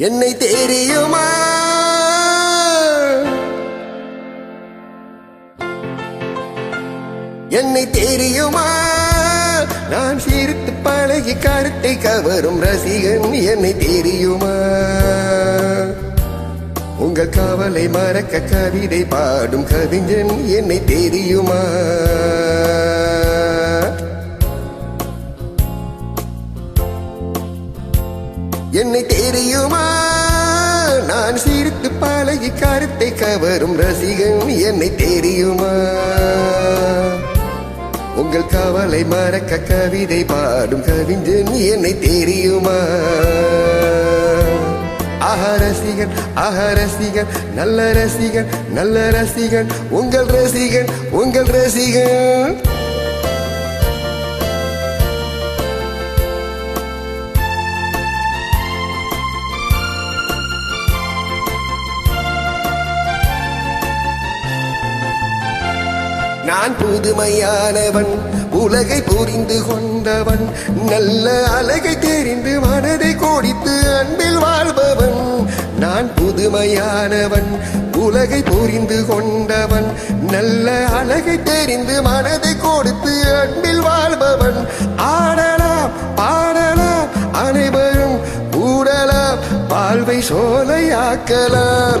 என்னை தெரியுமா? என்னை தெரியுமா? நான் சிரித்து பழகி கருத்தை கவரும் ரசிகன் என்னை தெரியுமா? உங்கள் கவலை மறக்க கவிதை பாடும் கவிஞன் என்னை தெரியுமா? தெரியுமா? நான் சிரித்து பழகி கருத்தை கவரும் ரசிகன் என்னை தெரியுமா? உங்கள் கவலை மறக்க கவிதை பாடும் கவிஞன் என்னை தெரியுமா? ஆஹா ரசிகன் ஆஹ ரசிகன் நல்ல ரசிகன் நல்ல ரசிகன் உங்கள் ரசிகன் உங்கள் ரசிகன். நான் புதுமையானவன் உலகை புரிந்து கொண்டவன் நல்ல அழகை தெரிந்து மனதை கோடித்து அன்பில் வாழ்பவன். நான் புதுமையானவன் உலகை புரிந்து கொண்டவன் நல்ல அழகை தெரிந்து மனதை கொடுத்து அன்பில் வாழ்பவன். ஆடலாம் பாடலாம் அனைவரும் கூடலாம் வாழ்வை சோலையாக்கலாம்.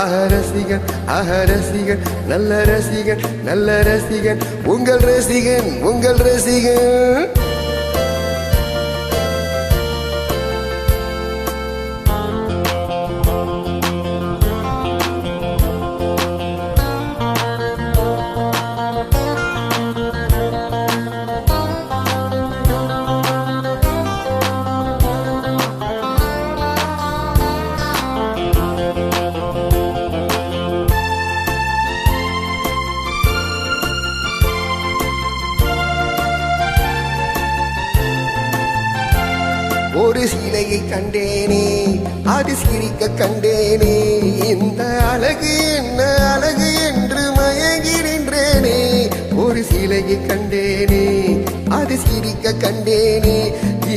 அஹ ரசிகன் அஹ ரசிகன் நல்ல ரசிகன் நல்ல ரசிகன். உங்கள் ரசிகன் உங்கள் ரசிகன். ஒரு சிலையை கண்டேனே அது சிரிக்க கண்டேனே. இந்த அழகு என்ன அழகு என்று மயங்கி நின்றேனே. ஒரு சிலையை கண்டேனே அது சிரிக்க கண்டேனே.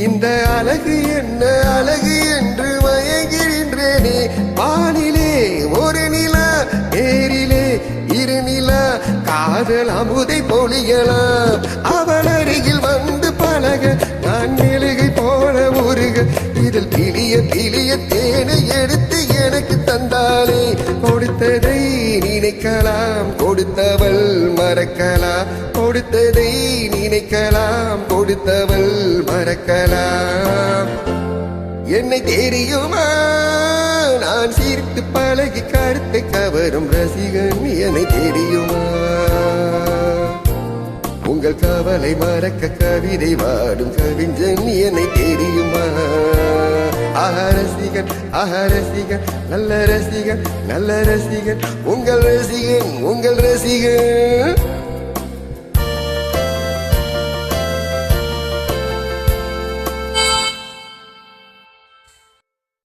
இந்த அழகு என்ன அழகு என்று மயங்கி நின்றேனே. வானிலே ஒரு நிலா நேரிலே இரு நிலா. காதல் அமுதை பொழியலாம். அவள் அருகில் வந்து பழக நான் இதில் திளிய பிளிய தேனை எடுத்து எனக்கு தந்தாலே கொடுத்ததை நினைக்கலாம் கொடுத்தவள் மறக்கலாம். கொடுத்ததை நினைக்கலாம் கொடுத்தவள் மறக்கலாம். என்னை தெரியுமா நான் சீர்த்து பழகி கருத்தை கவரும் ரசிகன் என்னை தெரியுமா உங்கள் கவலை மறக்க கவிதை வாடும் கவிஞன் என்னை தெரியுமா ஆஹா ரசிகன் ஆஹா ரசிகன் நல்ல ரசிகன் நல்ல ரசிகன். உங்கள் ரசிகன் உங்கள் ரசிகன்.